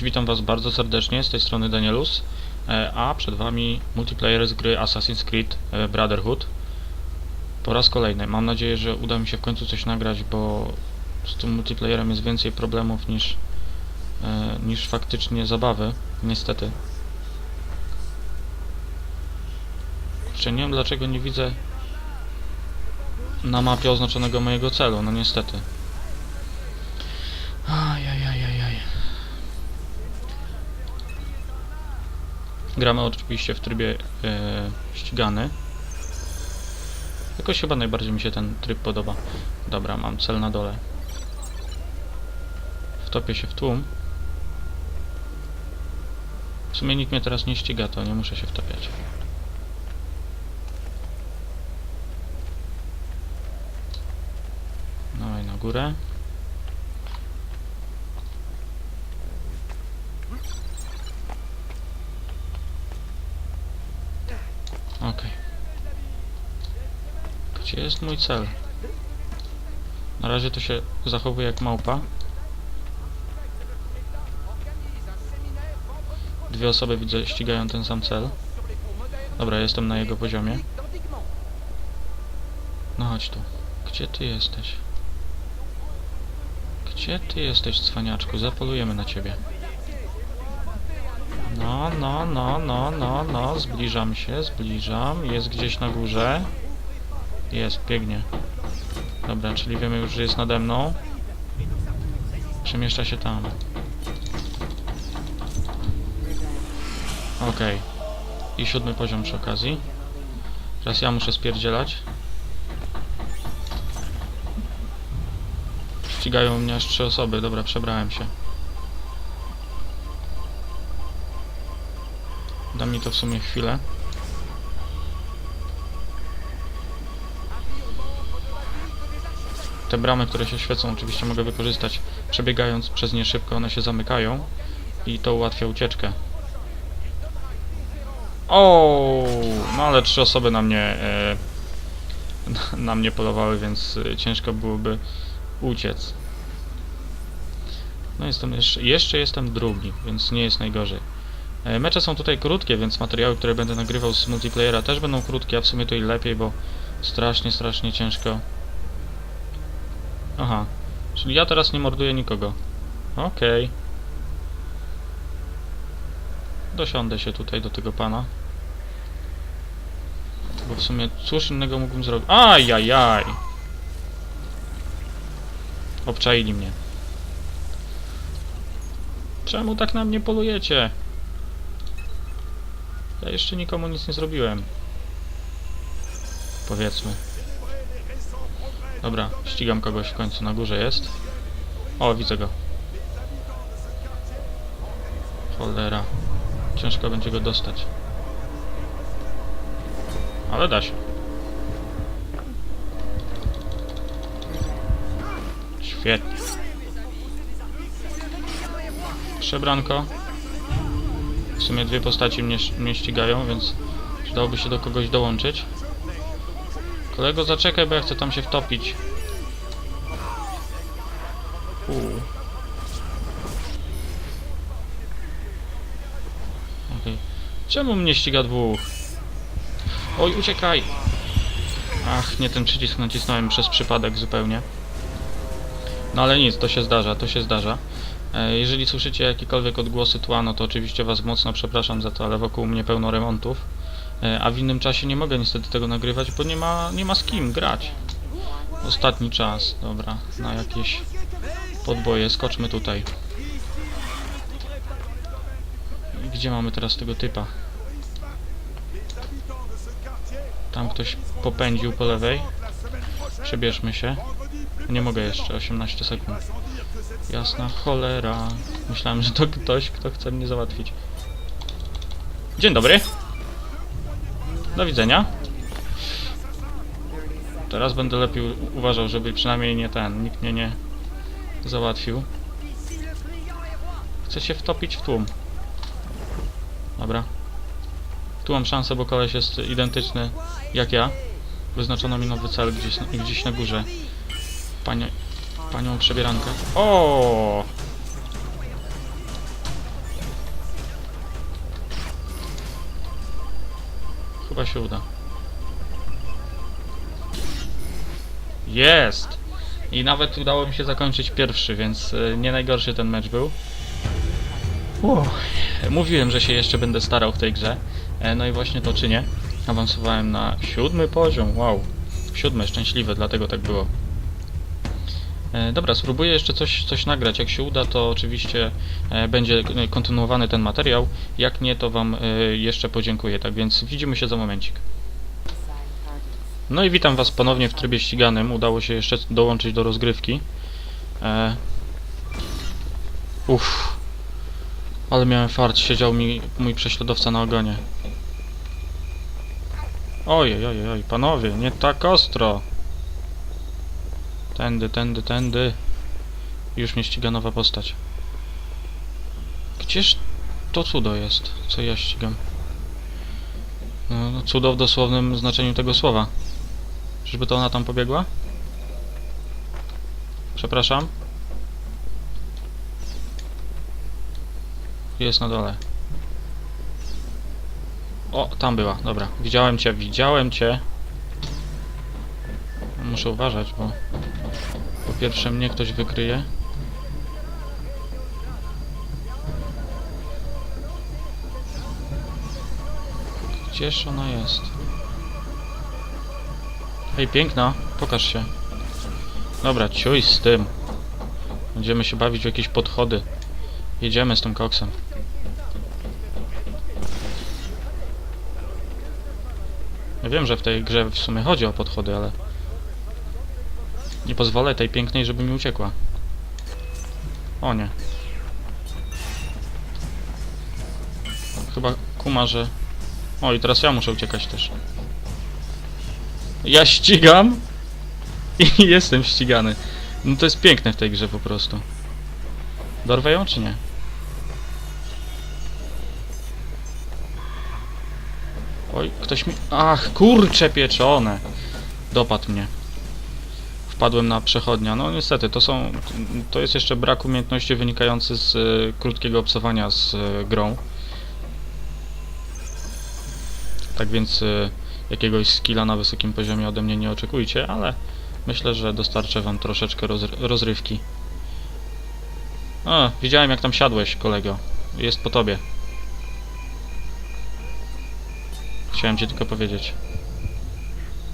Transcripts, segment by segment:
Cześć, witam was bardzo serdecznie, z tej strony Danielus, e, a przed wami multiplayer z gry Assassin's Creed e, Brotherhood. Po raz kolejny. Mam nadzieję, że uda mi się w końcu coś nagrać, bo z tym multiplayerem jest więcej problemów niż, e, niż faktycznie zabawy, niestety. Kurczę, nie wiem dlaczego nie widzę na mapie oznaczonego mojego celu, no niestety. Gramy oczywiście w trybie e, ścigany. Jakoś chyba najbardziej mi się ten tryb podoba. Dobra, mam cel na dole. Wtopię się w tłum. W sumie nikt mnie teraz nie ściga, to nie muszę się wtapiać. Dawaj na górę. Okej. Gdzie jest mój cel? Na razie to się zachowuje jak małpa. Dwie osoby widzę ścigają ten sam cel. Dobra, jestem na jego poziomie. No chodź tu. Gdzie ty jesteś? Gdzie ty jesteś, cwaniaczku? Zapolujemy na ciebie. No, no, no, no, no, no, zbliżam się, zbliżam. Jest gdzieś na górze. Jest, biegnie. Dobra, czyli wiemy już, że jest nade mną. Przemieszcza się tam. Okej. I siódmy poziom przy okazji. Teraz ja muszę spierdzielać. Ścigają mnie aż trzy osoby. Dobra, przebrałem się. Da mi to w sumie chwilę. Te bramy, które się świecą, oczywiście mogę wykorzystać. Przebiegając przez nie szybko, one się zamykają i to ułatwia ucieczkę. O, no ale trzy osoby na mnie e, na mnie polowały, więc e, ciężko byłoby uciec. No jestem jeszcze, jeszcze jestem drugi, więc nie jest najgorzej. E, Mecze są tutaj krótkie, więc materiały, które będę nagrywał z multiplayera też będą krótkie, a w sumie to i lepiej, bo strasznie, strasznie ciężko. Aha, czyli ja teraz nie morduję nikogo. Okej. Dosiądę się tutaj do tego pana. Bo w sumie cóż innego mógłbym zrobić? Ajajaj! Obczaili mnie. Czemu tak na mnie polujecie? Ja jeszcze nikomu nic nie zrobiłem. Powiedzmy. Dobra, ścigam kogoś w końcu. Na górze jest. O, widzę go. Cholera. Ciężko będzie go dostać. Ale da się. Świetnie. Przebranko. W sumie dwie postaci mnie, mnie ścigają, więc przydałoby się do kogoś dołączyć. Kolego, zaczekaj, bo ja chcę tam się wtopić. Uuu. Okej. Czemu mnie ściga dwóch? Oj, uciekaj! Ach, nie ten przycisk nacisnąłem przez przypadek zupełnie. No ale nic, to się zdarza, to się zdarza. E, Jeżeli słyszycie jakiekolwiek odgłosy tła, no to oczywiście Was mocno przepraszam za to, ale wokół mnie pełno remontów. E, A w innym czasie nie mogę niestety tego nagrywać, bo nie ma, nie ma z kim grać. Ostatni czas, dobra, na jakieś podboje, skoczmy tutaj. Gdzie mamy teraz tego typa? Tam ktoś popędził po lewej. Przebierzmy się. Nie mogę jeszcze, 18 sekund. Jasna cholera. Myślałem, że to ktoś, kto chce mnie załatwić. Dzień dobry. Do widzenia. Teraz będę lepiej uważał, żeby przynajmniej nie ten, nikt mnie nie załatwił. Chcę się wtopić w tłum. Dobra. Tu mam szansę, bo koleś jest identyczny jak ja. Wyznaczono mi nowy cel gdzieś, gdzieś na górze. Panie, panią przebierankę. O! Chyba się uda. Jest! I nawet udało mi się zakończyć pierwszy, więc y, nie najgorszy ten mecz był. Mówiłem, że się jeszcze będę starał w tej grze. E, no i właśnie to czynię. Awansowałem na siódmy poziom. Wow. Siódmy, szczęśliwe, dlatego tak było. E, Dobra, spróbuję jeszcze coś, coś nagrać. Jak się uda, to oczywiście e, będzie kontynuowany ten materiał. Jak nie, to Wam e, jeszcze podziękuję. Tak więc widzimy się za momencik. No i witam Was ponownie w trybie ściganym. Udało się jeszcze dołączyć do rozgrywki. Uff. Ale miałem fart, siedział mi mój prześladowca na ogonie. Ojej, ojej, oj, panowie, nie tak ostro. Tędy, tędy, tędy. Już mnie ściga nowa postać. Gdzież to cudo jest, co ja ścigam? No, no cudo w dosłownym znaczeniu tego słowa. Czyżby to ona tam pobiegła? Przepraszam. Jest na dole. O, tam była, dobra. Widziałem cię, widziałem cię. Muszę uważać, bo pierwsze mnie ktoś wykryje. Gdzież ona jest? Hej, piękna, pokaż się. Dobra, ciuj z tym. Będziemy się bawić w jakieś podchody. Jedziemy z tym koksem. Ja wiem, że w tej grze w sumie chodzi o podchody, ale... Nie pozwolę tej pięknej, żeby mi uciekła. O nie. Chyba kuma, że... O, i teraz ja muszę uciekać też. Ja ścigam i jestem ścigany. No to jest piękne w tej grze po prostu. Dorwę ją czy nie? Oj, ktoś mi... Ach, kurcze pieczone! Dopadł mnie. Wpadłem na przechodnia. No niestety, to są... To jest jeszcze brak umiejętności wynikający z y, krótkiego obsowania z y, grą. Tak więc y, jakiegoś skilla na wysokim poziomie ode mnie nie oczekujcie, ale myślę, że dostarczę wam troszeczkę rozr rozrywki. A, widziałem jak tam siadłeś, kolego. Jest po tobie. Chciałem ci tylko powiedzieć.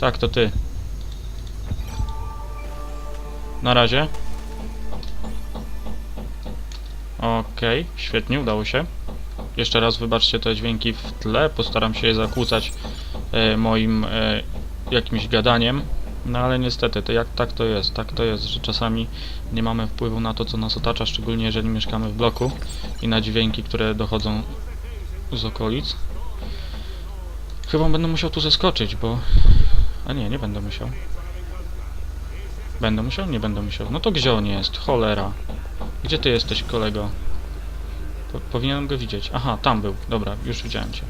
Tak, to ty. Na razie. Okej, świetnie, udało się. Jeszcze raz wybaczcie te dźwięki w tle, postaram się je zakłócać e, moim e, jakimś gadaniem. No ale niestety, to jak tak to jest, tak to jest, że czasami nie mamy wpływu na to, co nas otacza, szczególnie jeżeli mieszkamy w bloku i na dźwięki, które dochodzą z okolic. Chyba będę musiał tu zeskoczyć, bo... A nie, nie będę musiał. Będę musiał? Nie będę musiał. No to gdzie on jest? Cholera. Gdzie ty jesteś, kolego? Po, powinienem go widzieć. Aha, tam był. Dobra, już widziałem cię.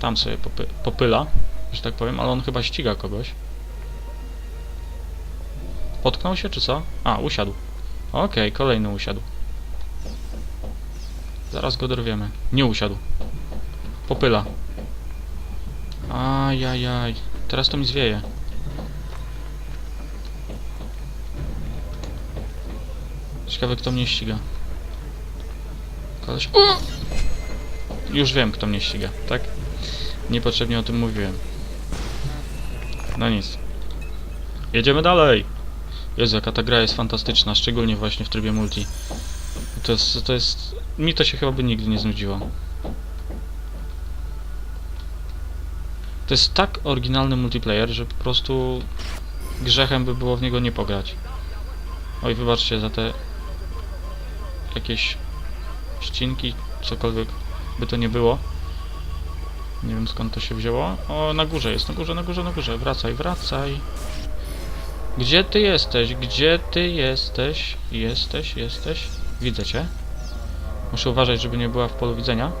Tam sobie popy popyla, że tak powiem, ale on chyba ściga kogoś. Potknął się, czy co? A, usiadł. Okej, kolejny usiadł. Zaraz go dorwiemy. Nie usiadł. Popyla. Ajajaj. Teraz to mi zwieje. Ciekawe kto mnie ściga. Koleś... Już wiem kto mnie ściga, tak? Niepotrzebnie o tym mówiłem. No nic. Jedziemy dalej! Jezu, jaka ta gra jest fantastyczna, szczególnie właśnie w trybie multi. To jest, to jest... Mi to się chyba by nigdy nie znudziło. To jest tak oryginalny multiplayer, że po prostu grzechem by było w niego nie pograć. Oj, wybaczcie za te jakieś ścinki, cokolwiek by to nie było. Nie wiem skąd to się wzięło. O, na górze jest, na górze, na górze, na górze. Wracaj, wracaj. Gdzie ty jesteś? Gdzie ty jesteś? Jesteś, jesteś? Widzę cię. Muszę uważać, żeby nie była w polu widzenia.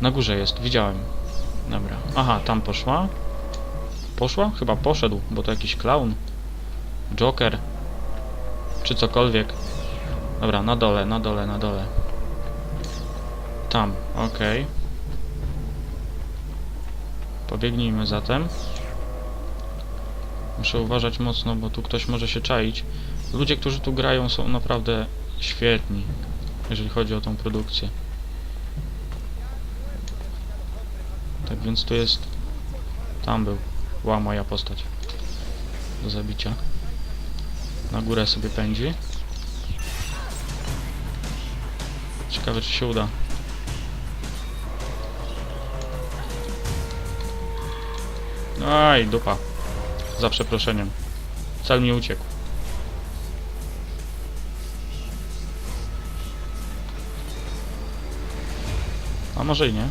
Na górze jest, widziałem. Dobra. Aha, tam poszła. Poszła? Chyba poszedł, bo to jakiś clown. Joker. Czy cokolwiek. Dobra, na dole, na dole, na dole. Tam, okej. Pobiegnijmy zatem. Muszę uważać mocno, bo tu ktoś może się czaić. Ludzie, którzy tu grają są naprawdę świetni, jeżeli chodzi o tą produkcję. Tak więc tu jest... Tam był. Ła, moja postać. Do zabicia. Na górę sobie pędzi. Ciekawe, czy się uda. Aj, dupa. Za przeproszeniem. Cel mi uciekł. A może i nie.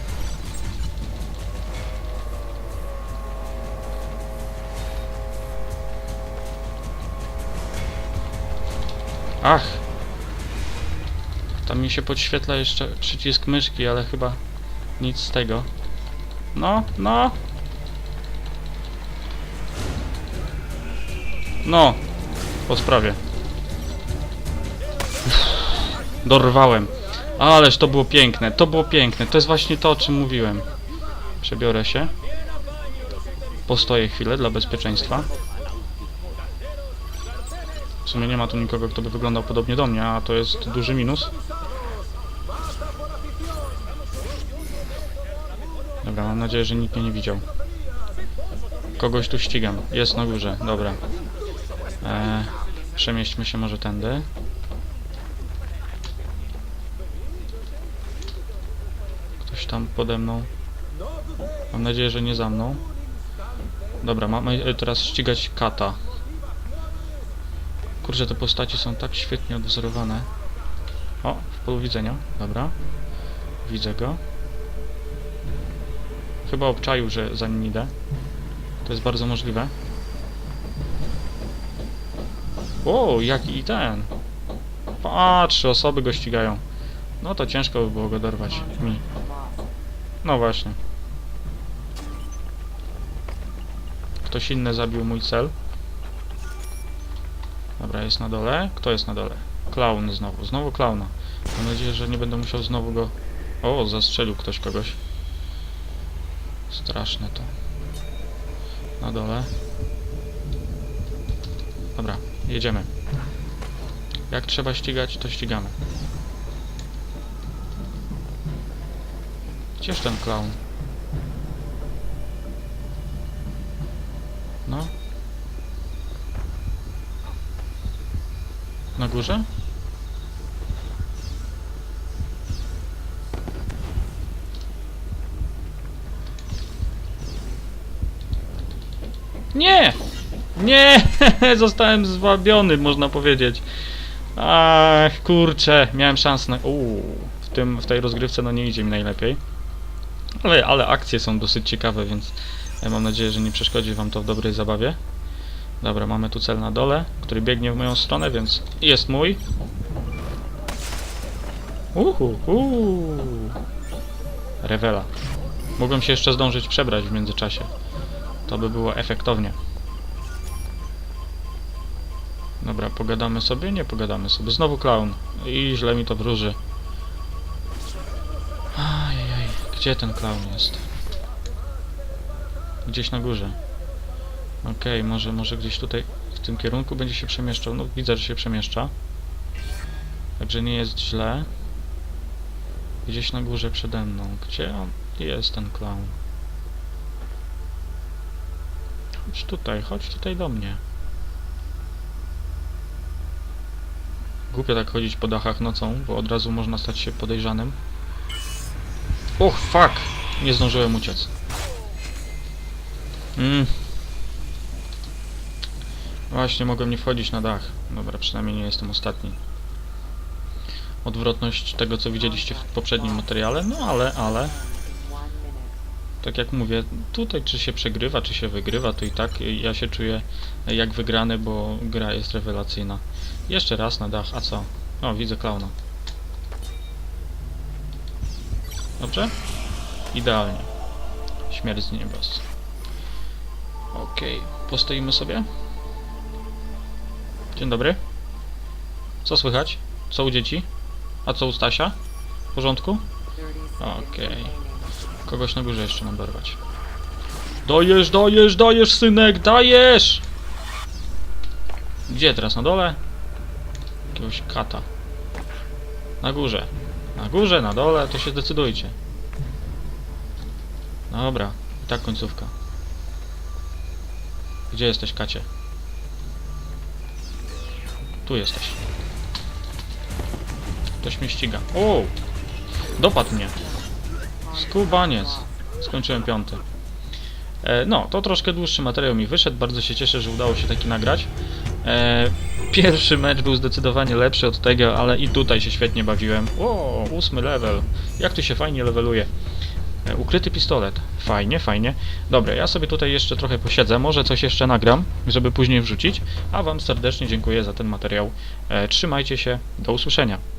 Ach! Tam mi się podświetla jeszcze przycisk myszki, ale chyba nic z tego. No, no! No! Po sprawie. Dorwałem. Ależ to było piękne, to było piękne. To jest właśnie to, o czym mówiłem. Przebiorę się. Postoję chwilę dla bezpieczeństwa. W sumie nie ma tu nikogo, kto by wyglądał podobnie do mnie, a to jest duży minus. Dobra, mam nadzieję, że nikt mnie nie widział. Kogoś tu ścigam. Jest na górze, dobra. Eee, przemieśćmy się może tędy. Ktoś tam pode mną. Mam nadzieję, że nie za mną. Dobra, mamy e, teraz ścigać kata. Kurczę, te postaci są tak świetnie odwzorowane. O, w polu widzenia. Dobra. Widzę go. Chyba obczaił, że za nim idę. To jest bardzo możliwe. O, jaki ten. Patrz, osoby go ścigają. No to ciężko by było go dorwać. Mi. No właśnie. Ktoś inny zabił mój cel. Dobra, jest na dole. Kto jest na dole? Klaun znowu. Znowu klauna. Mam nadzieję, że nie będę musiał znowu go... O, zastrzelił ktoś kogoś. Straszne to. Na dole. Dobra, jedziemy. Jak trzeba ścigać, to ścigamy. Gdzież ten clown? No. Na górze? Nie! Nie! Zostałem zwabiony, można powiedzieć. Ach, kurczę, miałem szansę na... Uuu, w, tym, w tej rozgrywce no nie idzie mi najlepiej. Ale, ale akcje są dosyć ciekawe, więc mam nadzieję, że nie przeszkodzi wam to w dobrej zabawie. Dobra, mamy tu cel na dole, który biegnie w moją stronę, więc jest mój. Uhu, uhu. Rewela. Mogłem się jeszcze zdążyć przebrać w międzyczasie. To by było efektownie. Dobra, pogadamy sobie? Nie pogadamy sobie. Znowu clown. I źle mi to wróży. Ajajaj, gdzie ten clown jest? Gdzieś na górze. Okej, może, może gdzieś tutaj w tym kierunku będzie się przemieszczał. No widzę, że się przemieszcza. Także nie jest źle. Gdzieś na górze przede mną. Gdzie on jest ten clown? Chodź tutaj, chodź tutaj do mnie. Głupio tak chodzić po dachach nocą, bo od razu można stać się podejrzanym. Och, fuck! Nie zdążyłem uciec. Mm. Właśnie, mogłem nie wchodzić na dach. Dobra, przynajmniej nie jestem ostatni. Odwrotność tego, co widzieliście w poprzednim materiale, no ale, ale... Tak jak mówię, tutaj czy się przegrywa, czy się wygrywa, to i tak ja się czuję jak wygrany, bo gra jest rewelacyjna. Jeszcze raz na dach, a co? O, widzę klauna. Dobrze? Idealnie. Śmierć z niebos. Okej, postoimy sobie. Dzień dobry. Co słychać? Co u dzieci? A co u Stasia? W porządku? Okej. Kogoś na górze jeszcze mam dorwać. Dajesz, dajesz, dajesz, synek, dajesz! Gdzie teraz? Na dole? Jakiegoś kata. Na górze. Na górze, na dole, to się zdecydujcie. Dobra, i tak końcówka. Gdzie jesteś, kacie? Tu jesteś. Ktoś mnie ściga. O! Dopadł mnie. Skubaniec. Skończyłem piąty. E, no, to troszkę dłuższy materiał mi wyszedł. Bardzo się cieszę, że udało się taki nagrać. E, pierwszy mecz był zdecydowanie lepszy od tego, ale i tutaj się świetnie bawiłem. O, ósmy level. Jak tu się fajnie leveluje. E, ukryty pistolet. Fajnie, fajnie. Dobra, ja sobie tutaj jeszcze trochę posiedzę. Może coś jeszcze nagram, żeby później wrzucić. A Wam serdecznie dziękuję za ten materiał. Trzymajcie się. Do usłyszenia.